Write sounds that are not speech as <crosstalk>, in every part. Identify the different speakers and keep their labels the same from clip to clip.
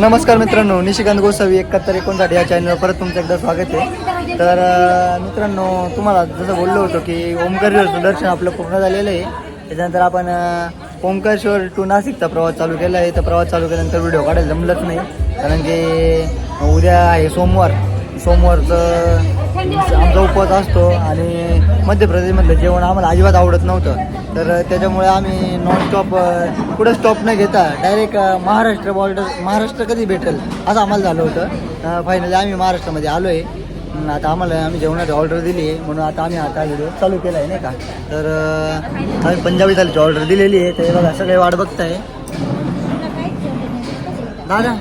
Speaker 1: नमस्कार मित्रांनो निशिकांत गोसावी एकाहत्तर एकोणसाठ या चॅनलवर परत तुमचं एकदा स्वागत आहे. तर मित्रांनो तुम्हाला जसं बोललो होतो की ओमकारेश्वरचं दर्शन आपलं पूर्ण झालेलं आहे. त्याच्यानंतर आपण अ, ओंकारेश्वर टू नाशिकचा प्रवास चालू केला आहे. तर प्रवास चालू केल्यानंतर व्हिडिओ काढायला जमलंच नाही. कारण की उद्या आहे सोमवार. सोमवारचं आमचा उपवास असतो आणि मध्य प्रदेशमधलं जेवण आम्हाला अजिबात आवडत नव्हतं. तर त्याच्यामुळे आम्ही नॉनस्टॉप कुठं स्टॉप न घेता डायरेक्ट महाराष्ट्र बॉर्डर महाराष्ट्र कधी भेटेल असं आम्हाला झालं होतं. फायनली आम्ही महाराष्ट्रामध्ये आलो आहे आता आम्हाला आम्ही जेवणाची ऑर्डर दिली आहे. म्हणून आता आम्ही आता व्हिडिओ चालू केला आहे नाही का? तर आम्ही पंजाबी थालीची ऑर्डर दिलेली आहे. तर बघा सगळे वाट बघताय. दादा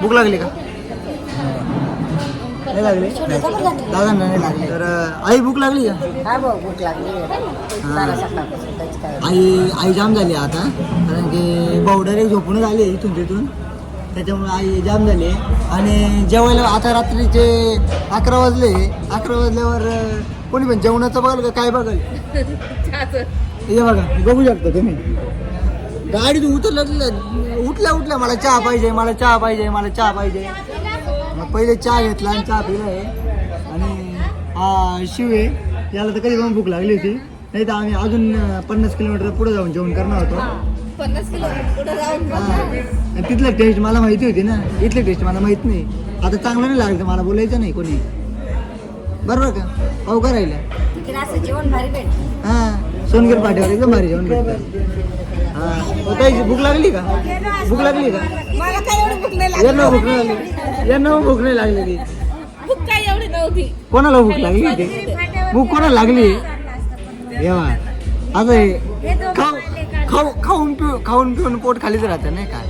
Speaker 1: भूक लागली का? नाही लागली? दादा नाही लागली. तर आई भूक लागली का?
Speaker 2: हा भाऊ भूक लागली. सारा सकाळपासून काहीच काय
Speaker 1: आई आई जाम झाली आता. कारण की पावडर एक झोपून आली इथून तिथून. त्याच्यामुळे आई जाम झाली. आणि जेवायला आता रात्रीचे अकरा वाजले. अकरा वाजल्यावर कोणी पण जेवणाचं बघाल का? काय बघाल? हे बघा बघू शकता तुम्ही. गाडीत उतरलं उठल्या उठल्या मला चहा पाहिजे मला चहा पाहिजे मला चहा पाहिजे. पहिले चहा घेतला आणि चहा पिला आहे आणि हा शिव आहे याला तर कधी पण भूक लागली होती. नाही तर आम्ही अजून पन्नास किलोमीटर पुढे जाऊन जेवण करणार होतो. हा. तिथलं टेस्ट मला माहिती होती ना. इथली टेस्ट मला माहीत नाही. आता चांगलं नाही लागलं मला बोलायचं नाही कोणी. बरोबर का? का राहिलं
Speaker 2: तिकडे असं जेवण भारी भेट
Speaker 1: हा सोनगर पाठीवर एकदम भारी जेवण भेटतं हा भूक लागली का? भूक लागली का?
Speaker 2: मला काय एवढी भूक नाही
Speaker 1: यांना भूक नाही लागली. यांना भूक नाही लागलेली
Speaker 3: भूक काय एवढी नव्हती.
Speaker 1: कोणाला भूक लागली ते? भूक कोणाला लागली? येवा असं आहे खाऊ खाऊ खाऊन पिऊ खाऊन पिऊन पोट खालीच राहतं नाही का?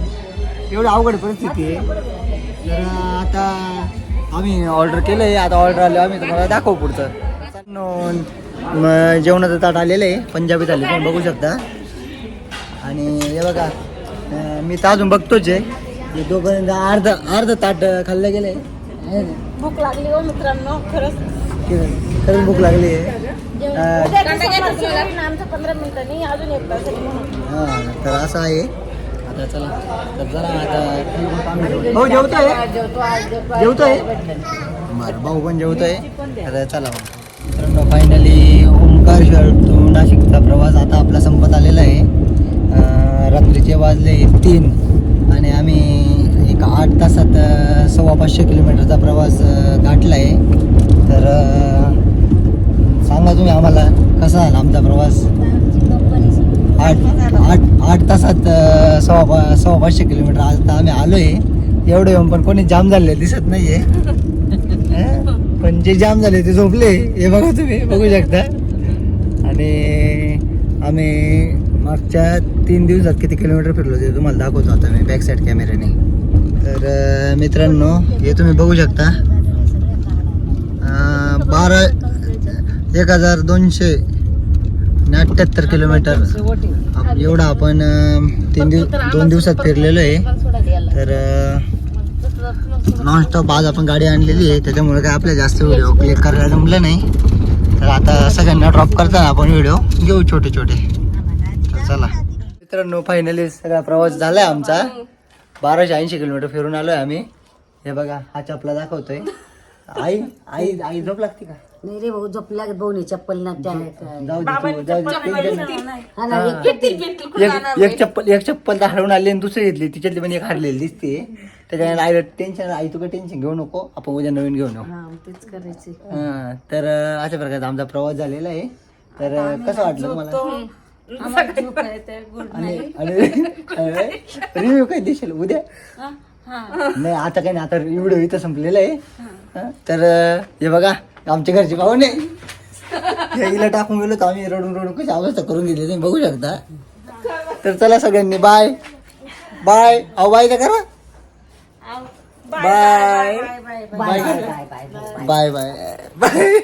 Speaker 1: एवढी अवघड परिस्थिती आहे. तर आता आम्ही ऑर्डर केलं आहे आता ऑर्डर आलं आम्ही तुम्हाला दाखवू पुढचं. जेवणाचं ताट आलेलं आहे पंजाबी थाली तुम्ही बघू शकता. आणि हे बघा मी तर अजून बघतोच आहे. तोपर्यंत अर्ध अर्ध ताट खाल्लं गेलं आहे
Speaker 3: भूक लागली हो मित्रांनो खरंच.
Speaker 1: खरंच भूक लागली आहे. हा तर असं आहे. आता चला. तर जरा आता भाऊ जेवतोय? जेवतोय. बरं भाऊ पण जेवतोय. तर चला मग. मित्रांनो फायनली ओंकारेश्वर टू नाशिकचा प्रवास आता आपला संपत आलेला आहे. रात्रीचे वाजले तीन आणि आम्ही एक आठ तासात सव्वा पाचशे किलोमीटरचा प्रवास गाठला आहे तर सांगा तुम्ही आम्हाला कसा झाला आमचा प्रवास? आठ आठ आठ तासात सव्वा सव्वा पाचशे किलोमीटर. आता आम्ही आलो आहे एवढं येऊन पण कोणी जाम झाले दिसत नाहीये. <laughs> हं? पण जे जाम झाले ते झोपले. हे बघा तुम्ही बघू शकता. आणि आम्ही मागच्या तीन दिवसात किती किलोमीटर फिरलो ते तुम्हाला दाखवतो आता मी बॅक साईड कॅमेऱ्याने तर मित्रांनो हे तुम्ही बघू शकता. बारा एक हजार दोनशे आणि अठ्ठ्याहत्तर किलोमीटर. एवढं आपण तीन दिवस दोन दिवसात फिरलेलो आहे. तर नॉनस्टॉप आज आपण गाडी आणलेली आहे. त्याच्यामुळे काय आपल्या जास्त व्हिडिओ क्लिक करायला जमलं नाही. तर आता सगळ्यांना ड्रॉप करताना आपण व्हिडिओ घेऊ छोटे छोटे. तर चला. मित्रांनो फायनली सगळा प्रवास झालाय आमचा. बाराशे ऐंशी किलोमीटर फिरून आलोय आम्ही. हे बघा हा चपला दाखवतोय. आई आई आई झोप लागते का?
Speaker 2: नाही रे भाऊ झोपला भाऊनी चप्पल ना त्या.
Speaker 1: जाऊ दे तू, जाऊ दे.
Speaker 2: हा ना एक
Speaker 1: एक एक चप्पल एक चप्पल तर हरवून आली आणि दुसरी घेतली. तिच्यातली पण एक हरलेली दिसते. त्याच्याने आईला टेन्शन आई तुला टेन्शन घेऊ नको. आपण उद्या नवीन घेऊन येऊ.
Speaker 2: हा तेच करायचे
Speaker 1: हा, तर अं, अशा प्रकारचा आमचा प्रवास झालेला आहे. तर अं, कसं वाटलं तुम्हाला? आणि रिव्ह्यू काय देशील? उद्या? नाही आता काही नाही. आता व्हिडिओ इथं संपलेला आहे. हा, तर अं, हे बघा. आमच्या घरचे भाऊ नाही. <laughs> टाकून गेलो तर आम्ही रडून रडून कशी अवस्था करून दिली तुम्ही बघू शकता. तर चला सगळ्यांनी बाय बाय अहो बाय तर करा.
Speaker 2: Bye bye
Speaker 1: bye bye bye